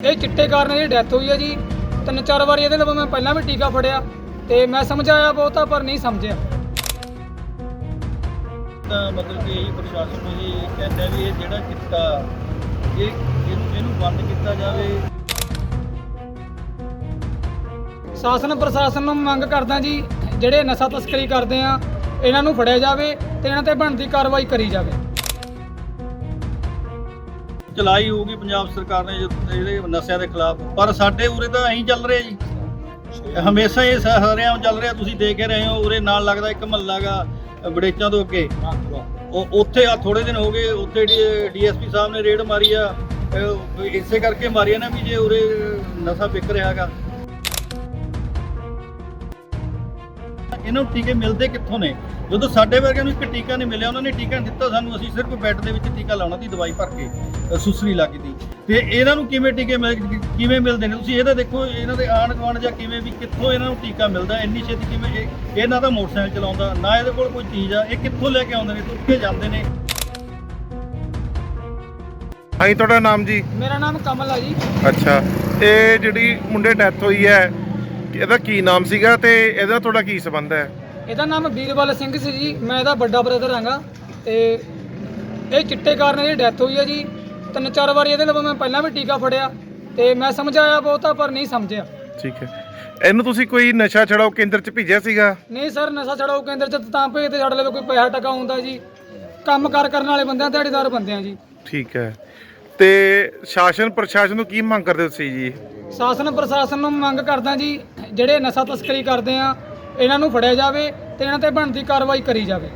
ਇਹ ਚਿੱਟੇ ਕਾਰਨ ਇਹਦੀ ਡੈਥ ਹੋਈ ਹੈ ਜੀ। ਤਿੰਨ ਚਾਰ ਵਾਰੀ ਇਹਦੇ ਲਈ ਮੈਂ ਪਹਿਲਾਂ ਵੀ ਟੀਕਾ ਫੜਿਆ ਤੇ ਮੈਂ ਸਮਝਾਇਆ ਬਹੁਤਾ ਪਰ ਨਹੀਂ ਸਮਝਿਆ। ਤਾਂ ਮਤਲਬ ਕਿ ਇਹ ਪ੍ਰਸ਼ਾਸਨ ਨੂੰ ਇਹ ਕਹਿੰਦਾ ਵੀ ਇਹ ਜਿਹੜਾ ਕਿੱਤਾ ਇਹ ਇਹਨੂੰ ਇਹਨੂੰ ਬੰਦ ਕੀਤਾ ਜਾਵੇ। ਸ਼ਾਸਨ ਪ੍ਰਸ਼ਾਸਨ ਨੂੰ ਮੰਗ ਕਰਦਾ ਜੀ ਜਿਹੜੇ ਨਸ਼ਾ ਤਸਕਰੀ ਕਰਦੇ ਆ ਇਹਨਾਂ ਨੂੰ ਫੜਿਆ ਜਾਵੇ ਤੇ ਇਹਨਾਂ ਤੇ ਬਣਦੀ ਕਾਰਵਾਈ ਕਰੀ ਜਾਵੇ। ਚਲਾਈ ਹੋਊਗੀ ਪੰਜਾਬ ਸਰਕਾਰ ਨੇ ਜੋ ਇਹਦੇ ਨਸ਼ਿਆਂ ਦੇ ਖਿਲਾਫ। ਪਰ ਸਾਡੇ ਉਰੇ ਤਾਂ ਐਂ ਚੱਲ ਰਿਹਾ ਜੀ। ਹਮੇਸ਼ਾ ਇਹ ਹਰਿਆਂ ਚੱਲ ਰਿਹਾ। ਤੁਸੀਂ ਦੇਖ ਹੀ ਰਹੇ ਹੋ, ਉਰੇ ਨਾਲ ਲੱਗਦਾ ਇੱਕ ਮਹੱਲਾ ਗਾ, ਬੜੇਚਾਂ ਤੋਂ ਅੱਗੇ। ਉਹ ਉੱਥੇ ਆ ਥੋੜੇ ਦਿਨ ਹੋ ਗਏ, ਉੱਥੇ ਡੀਐਸਪੀ ਸਾਹਿਬ ਨੇ ਰੇਡ ਮਾਰੀ ਆ। ਅਹ ਇਸੇ ਕਰਕੇ ਮਾਰੀ ਆ ਨਾ ਵੀ ਜੇ ਉਰੇ ਨਸ਼ਾ ਵਿਕ ਰਿਹਾਗਾ ਇਹਨਾਂ ਨੂੰ ਟੀਕੇ ਮਿਲਦੇ ਕਿੱਥੋਂ ਨੇ? ਜਦੋਂ ਸਾਡੇ ਵਰਗਿਆਂ ਨੂੰ ਇੱਕ ਟੀਕਾ ਨਹੀਂ ਮਿਲਿਆ ਉਹਨਾਂ ਨੇ ਟੀਕਾ ਦਿੱਤਾ ਸਾਨੂੰ ਅਸੀਂ ਸਿਰਫ ਬੈੱਡ ਦੇ ਵਿੱਚ ਟੀਕਾ ਲਾਉਣਾ ਦੀ ਦਵਾਈ ਭਰ ਕੇ ਸੁਸਰੀ ਲੱਗਦੀ ਤੇ ਇਹਨਾਂ ਨੂੰ ਕਿਵੇਂ ਟੀਕੇ ਮਿਲ ਕਿਵੇਂ ਮਿਲਦੇ ਨੇ? ਤੁਸੀਂ ਇਹਦਾ ਦੇਖੋ ਇਹਨਾਂ ਦੇ ਆਣ ਗੁਆਂਢ ਜਾਂ ਕਿਵੇਂ ਵੀ ਕਿੱਥੋਂ ਇਹਨਾਂ ਨੂੰ ਟੀਕਾ ਮਿਲਦਾ ਇੰਨੀ ਛੇਤੀ ਕਿਵੇਂ ਇਹ ਇਹਨਾਂ ਦਾ ਮੋਟਰਸਾਈਕਲ ਚਲਾਉਂਦਾ ਨਾ ਇਹਦੇ ਕੋਲ ਕੋਈ ਚੀਜ਼ ਆ ਇਹ ਕਿੱਥੋਂ ਲੈ ਕੇ ਆਉਂਦੇ ਨੇ ਤੁਰ ਕੇ ਜਾਂਦੇ ਨੇ? ਹਾਂਜੀ ਤੁਹਾਡਾ ਨਾਮ ਜੀ? ਮੇਰਾ ਨਾਮ ਕਮਲ ਆ ਜੀ। ਅੱਛਾ ਇਹ ਜਿਹੜੀ ਮੁੰਡੇ ਡੈਥ ਹੋਈ ਹੈ ਇਹਦਾ ਕੀ ਨਾਮ ਸੀਗਾ ਤੇ ਇਹਦਾ ਤੁਹਾਡਾ ਕੀ ਸੰਬੰਧ ਹੈ? ਇਹਦਾ ਨਾਮ ਵੀਰਬਲ ਸਿੰਘ ਸੀ ਜੀ ਮੈਂ ਇਹਦਾ ਵੱਡਾ ਬ੍ਰਦਰ ਹਾਂਗਾ। ਤੇ ਇਹ ਚਿੱਟੇ ਕਾਰਨ ਇਹਦੀ ਡੈਥ ਹੋਈ ਹੈ ਜੀ। ਤਿੰਨ ਚਾਰ ਵਾਰੀ ਇਹਦੇ ਲਈ ਮੈਂ ਪਹਿਲਾਂ ਵੀ ਟੀਕਾ ਫੜਿਆ ਤੇ ਮੈਂ ਸਮਝਾਇਆ ਬਹੁਤਾ ਪਰ ਨਹੀਂ ਸਮਝਿਆ। ਠੀਕ ਹੈ। ਇਹਨੂੰ ਤੁਸੀਂ ਕੋਈ ਨਸ਼ਾ ਛਡਾਓ ਕੇਂਦਰ ਚ ਭੇਜਿਆ ਸੀਗਾ? ਨਹੀਂ ਸਰ ਨਸ਼ਾ ਛਡਾਓ ਕੇਂਦਰ ਚ ਤਾਂ ਭੇਜਦੇ ਸਾਡੇ ਲਈ ਕੋਈ ਪੈਸਾ ਟਕਾ ਹੁੰਦਾ ਜੀ। ਕੰਮ ਕਾਰ ਕਰਨ ਵਾਲੇ ਬੰਦੇ ਆ ਦਿਹਾੜੀਦਾਰ ਬੰਦੇ ਆ ਜੀ। ਠੀਕ ਹੈ। ਤੇ ਸ਼ਾਸਨ ਪ੍ਰਸ਼ਾਸਨ ਨੂੰ ਕੀ ਮੰਗ ਕਰਦੇ ਤੁਸੀਂ ਜੀ? ਸ਼ਾਸਨ ਪ੍ਰਸ਼ਾਸਨ ਨੂੰ ਮੰਗ ਕਰਦਾ ਜੀ ਜਿਹੜੇ ਨਸ਼ਾ ਤਸਕਰੀ ਕਰਦੇ ਆ ਇਹਨਾਂ ਨੂੰ ਫੜਿਆ ਜਾਵੇ ਤੇ ਇਹਨਾਂ ਤੇ ਬਣਦੀ ਕਾਰਵਾਈ ਕਰੀ ਜਾਵੇ।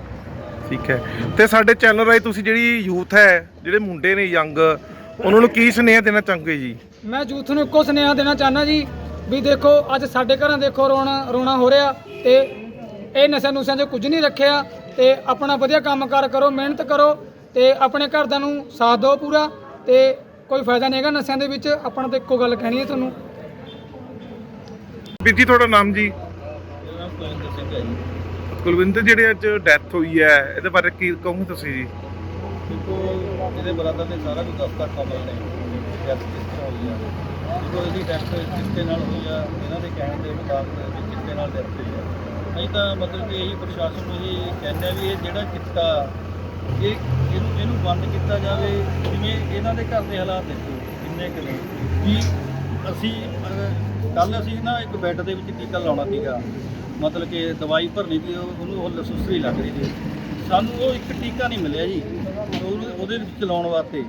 ਠੀਕ ਹੈ। ਤੇ ਸਾਡੇ ਚੈਨਲ ਰਾਹੀਂ ਤੁਸੀਂ ਜਿਹੜੀ ਯੂਥ ਹੈ ਜਿਹੜੇ ਮੁੰਡੇ ਨੇ ਯੰਗ ਉਹਨਾਂ ਨੂੰ ਕੀ ਸੁਨੇਹਾ ਦੇਣਾ ਚਾਹੋਗੇ ਜੀ? ਮੈਂ ਯੂਥ ਨੂੰ ਇੱਕੋ ਸੁਨੇਹਾ ਦੇਣਾ ਚਾਹੁੰਦਾ ਜੀ ਵੀ ਦੇਖੋ ਅੱਜ ਸਾਡੇ ਘਰਾਂ ਦੇਖੋ ਰੋਣਾ ਰੋਣਾ ਹੋ ਰਿਹਾ ਤੇ ਇਹ ਨਸ਼ਾ ਨੁਸ਼ਿਆਂ 'ਚ ਕੁਝ ਨਹੀਂ ਰੱਖਿਆ ਤੇ ਆਪਣਾ ਵਧੀਆ ਕੰਮਕਾਰ ਕਰੋ ਮਿਹਨਤ ਕਰੋ ਤੇ ਆਪਣੇ ਘਰਦਿਆਂ ਨੂੰ ਸਾਥ ਦਿਓ ਪੂਰਾ। ਤੇ ਕੋਈ ਫਾਇਦਾ ਨਹੀਂ ਹੈਗਾ ਨਸ਼ਿਆਂ ਦੇ ਵਿੱਚ। ਆਪਣਾ ਤਾਂ ਇੱਕੋ ਗੱਲ ਕਹਿਣੀ ਹੈ ਤੁਹਾਨੂੰ। ਵੀਰ ਜੀ ਤੁਹਾਡਾ ਨਾਮ ਜੀ? ਕੁਲਵਿੰਦਰ ਸਿੰਘ ਹੈ ਜੀ। ਕੁਲਵਿੰਦਰ ਜਿਹੜੇ ਅੱਜ ਡੈਥ ਹੋਈ ਹੈ ਇਹਦੇ ਬਾਰੇ ਕੀ ਕਹੋਗੇ ਤੁਸੀਂ ਜੀ? ਦੇਖੋ ਇਹਦੇ ਬਰਾਦਰ ਨੇ ਸਾਰਾ ਕੁਝ ਦੱਸਤਾ ਕਮਲ ਨੇ ਡੈਥ ਕਿਸ ਤਰ੍ਹਾਂ ਹੋਈ ਆ। ਦੇਖੋ ਇਹਦੀ ਡੈਥ ਕਿਸਤੇ ਨਾਲ ਹੋਈ ਆ ਇਹਨਾਂ ਦੇ ਕਹਿਣ ਦੇ ਮੁਤਾਬਕ ਵੀ ਕਿਸਤੇ ਨਾਲ ਡੈਥ ਹੋਈ ਆ। ਅਸੀਂ ਤਾਂ ਮਤਲਬ ਕਿ ਇਹੀ ਪ੍ਰਸ਼ਾਸਨ ਨੂੰ ਇਹ ਕਹਿੰਦੇ ਆ ਵੀ ਇਹ ਜਿਹੜਾ ਕਿੱਤਾ ਇਹ ਇਹਨੂੰ ਇਹਨੂੰ ਬੰਦ ਕੀਤਾ ਜਿਵੇਂ। ਇਹਨਾਂ ਦੇ ਘਰ ਦੇ ਹਾਲਾਤ ਦੇਖੋ, ਕਿੰਨੇ ਕੁ ਨੇ। ਕਿ ਅਸੀਂ ਕੱਲ ਅਸੀਂ ਨਾ ਇੱਕ ਬੈੱਡ ਦੇ ਵਿੱਚ ਟੀਕਾ ਲਾਉਣਾ ਸੀਗਾ। ਮਤਲਬ ਕਿ ਦਵਾਈ ਭਰਨੀ ਸੀ ਉਹਨੂੰ ਉਹ ਸੁਸਰੀ ਲੱਗ ਰਹੀ ਸੀ। ਸਾਨੂੰ ਉਹ ਇੱਕ ਟੀਕਾ ਨਹੀਂ ਮਿਲਿਆ ਜੀ, ਉਹਨੂੰ- ਉਹਦੇ ਵਿੱਚ ਚਲਾਉਣ ਵਾਸਤੇ।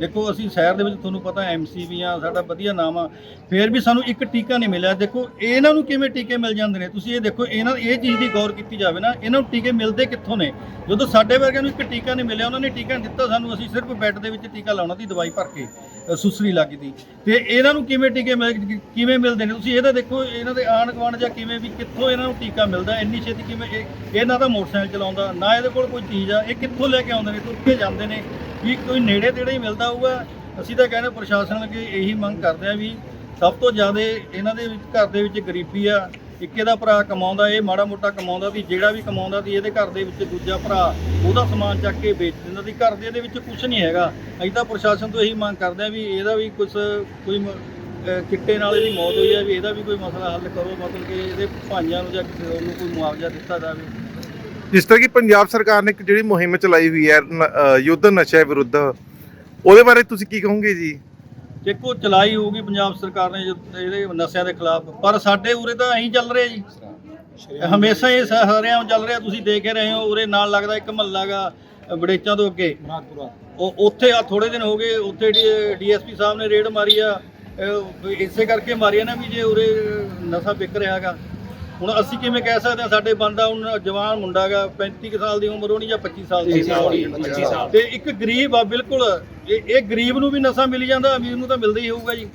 ਦੇਖੋ ਅਸੀਂ ਸ਼ਹਿਰ ਦੇ ਵਿੱਚ ਤੁਹਾਨੂੰ ਪਤਾ ਐਮਸੀਬੀ ਆ ਸਾਡਾ ਵਧੀਆ ਨਾਮ ਆ। ਫੇਰ ਵੀ ਸਾਨੂੰ ਇੱਕ ਟੀਕਾ ਨਹੀਂ ਮਿਲਿਆ। ਦੇਖੋ ਇਹਨਾਂ ਨੂੰ ਕਿਵੇਂ ਟੀਕੇ ਮਿਲ ਜਾਂਦੇ ਨੇ? ਤੁਸੀਂ ਇਹ ਦੇਖੋ ਇਹਨਾਂ ਇਹ ਚੀਜ਼ ਦੀ ਗੌਰ ਕੀਤੀ ਜਾਵੇ ਨਾ ਇਹਨਾਂ ਨੂੰ ਟੀਕੇ ਮਿਲਦੇ ਕਿੱਥੋਂ ਨੇ? ਜਦੋਂ ਸਾਡੇ ਵਰਗਿਆਂ ਨੂੰ ਇੱਕ ਟੀਕਾ ਨਹੀਂ ਮਿਲਿਆ ਉਹਨਾਂ ਨੇ ਟੀਕਾ ਨਹੀਂ ਦਿੱਤਾ ਸਾਨੂੰ ਅਸੀਂ ਸਿਰਫ ਬੈੱਡ ਦੇ ਵਿੱਚ ਟੀਕਾ ਲਾਉਣਾ ਦੀ ਦਵਾਈ ਭਰ ਕੇ ਅ, ਸੁਸਰੀ ਲੱਗਦੀ ਤੇ ਇਹਨਾਂ ਨੂੰ ਕਿਵੇਂ ਟੀਕੇ ਮਿਲ ਕਿਵੇਂ ਮਿਲਦੇ ਨੇ? ਤੁਸੀਂ ਇਹਦਾ ਦੇਖੋ ਇਹਨਾਂ ਦੇ ਆਣ ਗੁਆਂਢ ਜਾਂ ਕਿਵੇਂ ਵੀ ਕਿੱਥੋਂ ਇਹਨਾਂ ਨੂੰ ਟੀਕਾ ਮਿਲਦਾ ਇੰਨੀ ਛੇਤੀ ਕਿਵੇਂ ਇਹ ਇਹਨਾਂ ਦਾ ਮੋਟਰਸਾਈਕਲ ਚਲਾਉਂਦਾ ਨਾ ਇਹਦੇ ਕੋਲ ਕੋਈ ਚੀਜ਼ ਆ ਇਹ ਕਿੱਥੋਂ ਲੈ ਕੇ ਆਉਂਦੇ ਨੇ ਤੁਰ ਕੇ ਜਾਂਦੇ ਨੇ? ਵੀ ਕੋਈ ਨੇੜੇ ਤੇੜੇ ਹੀ ਮਿਲਦਾ ਹੋਊਗਾ। ਅਸੀਂ ਤਾਂ ਕਹਿੰਦੇ ਪ੍ਰਸ਼ਾਸਨ ਅੱਗੇ ਇਹੀ ਮੰਗ ਕਰਦੇ ਆ ਵੀ ਸਭ ਤੋਂ ਜ਼ਿਆਦਾ ਇਹਨਾਂ ਦੇ ਵਿੱਚ, ਘਰ ਦੇ ਵਿੱਚ ਗਰੀਬੀ ਆ, ਇੱਕ ਇਹਦਾ ਭਰਾ ਕਮਾਉਂਦਾ, ਇਹ ਮਾੜਾ ਮੋਟਾ ਕਮਾਉਂਦਾ ਸੀ ਜਿਹੜਾ ਵੀ ਕਮਾਉਂਦਾ ਸੀ ਇਹਦੇ ਘਰ ਦੇ ਵਿੱਚ ਦੂਜਾ ਭਰਾ ਉਹਦਾ ਸਮਾਨ ਚੱਕ ਕੇ ਵੇਚ ਦਿੰਦਾ ਸੀ ਘਰ ਦੇ ਇਹਦੇ ਵਿੱਚ ਕੁਝ ਨਹੀਂ ਹੈਗਾ। ਅਸੀਂ ਤਾਂ ਪ੍ਰਸ਼ਾਸਨ ਤੋਂ ਇਹੀ ਮੰਗ ਕਰਦੇ ਆ ਵੀ ਇਹਦਾ ਵੀ ਕੁਝ ਕੋਈ ਮ- ਚਿੱਟੇ ਨਾਲ ਇਹਦੀ ਮੌਤ ਹੋਈ ਹੈ ਵੀ ਇਹਦਾ ਵੀ ਕੋਈ ਮਸਲਾ ਹੱਲ ਕਰੋ, ਮਤਲਬ ਕਿ ਇਹਦੇ ਭਾਈਆਂ ਨੂੰ ਜਾਂ ਕਿਸੇ ਨੂੰ ਕੋਈ ਮੁਆਵਜ਼ਾ ਦਿੱਤਾ ਜਾਵੇ। ਜਿਸ ਤਰ੍ਹਾਂ ਕਿ ਪੰਜਾਬ ਸਰਕਾਰ ਨੇ ਇੱਕ ਜਿਹੜੀ ਮੁਹਿੰਮ ਚਲਾਈ ਹੋਈ ਹੈ ਨ- ਅ, ਯੁੱਧ ਨਸ਼ੇ ਵਿਰੁੱਧ ਉਹਦੇ ਬਾਰੇ ਤੁਸੀਂ ਕੀ ਕਹੋਗੇ ਜੀ? ਦੇਖੋ ਚਲਾਈ ਹੋਊਗੀ ਪੰਜਾਬ ਸਰਕਾਰ ਨੇ ਜੋ ਇਹਦੇ ਨਸ਼ਿਆਂ ਦੇ ਖਿਲਾਫ ਪਰ ਸਾਡੇ ਉਰੇ ਤਾਂ ਐਂ ਚੱਲ ਰਿਹਾ ਜੀ। ਹਮੇਸ਼ਾ ਇਹ ਹਰਿਆਂ ਚੱਲ ਰਿਹਾ ਤੁਸੀਂ ਦੇਖ ਹੀ ਰਹੇ ਹੋ ਉਰੇ ਨਾਲ ਲੱਗਦਾ ਇੱਕ ਮਹੱਲਾਗਾ ਬੜੇਚਾਂ ਤੋਂ ਅੱਗੇ। ਉਹ ਉੱਥੇ ਆ ਥੋੜੇ ਦਿਨ ਹੋ ਗਏ ਉੱਥੇ ਡੀਐਸਪੀ ਸਾਹਿਬ ਨੇ ਰੇਡ ਮਾਰੀ ਆ ਅਹ ਇਸੇ ਕਰਕੇ ਮਾਰੀ ਆ ਨਾ ਵੀ ਜੇ ਉਰੇ ਨਸ਼ਾ ਵਿਕ ਰਿਹਾਗਾ ਹੁਣ ਅਸੀਂ ਕਿਵੇਂ ਕਹਿ ਸਕਦੇ ਹਾਂ ਸਾਡੇ ਬੰਦਾ ਹੁਣ ਜਵਾਨ ਮੁੰਡਾਗਾ 35 ਕੁ ਸਾਲ ਦੀ ਉਮਰ ਹੋਣੀ ਜਾਂ 25 ਸਾਲ ਦੀ ਉਮਰ। ਹੋਣੀ ਤੇ ਇੱਕ ਗਰੀਬ ਆ ਬਿਲਕੁਲ। ਇਹ ਇਹ ਗਰੀਬ ਨੂੰ ਵੀ ਨਸ਼ਾ ਮਿਲ ਜਾਂਦਾ ਅਮੀਰ ਨੂੰ ਤਾਂ ਮਿਲਦਾ ਹੀ ਹੋਊਗਾ ਜੀ।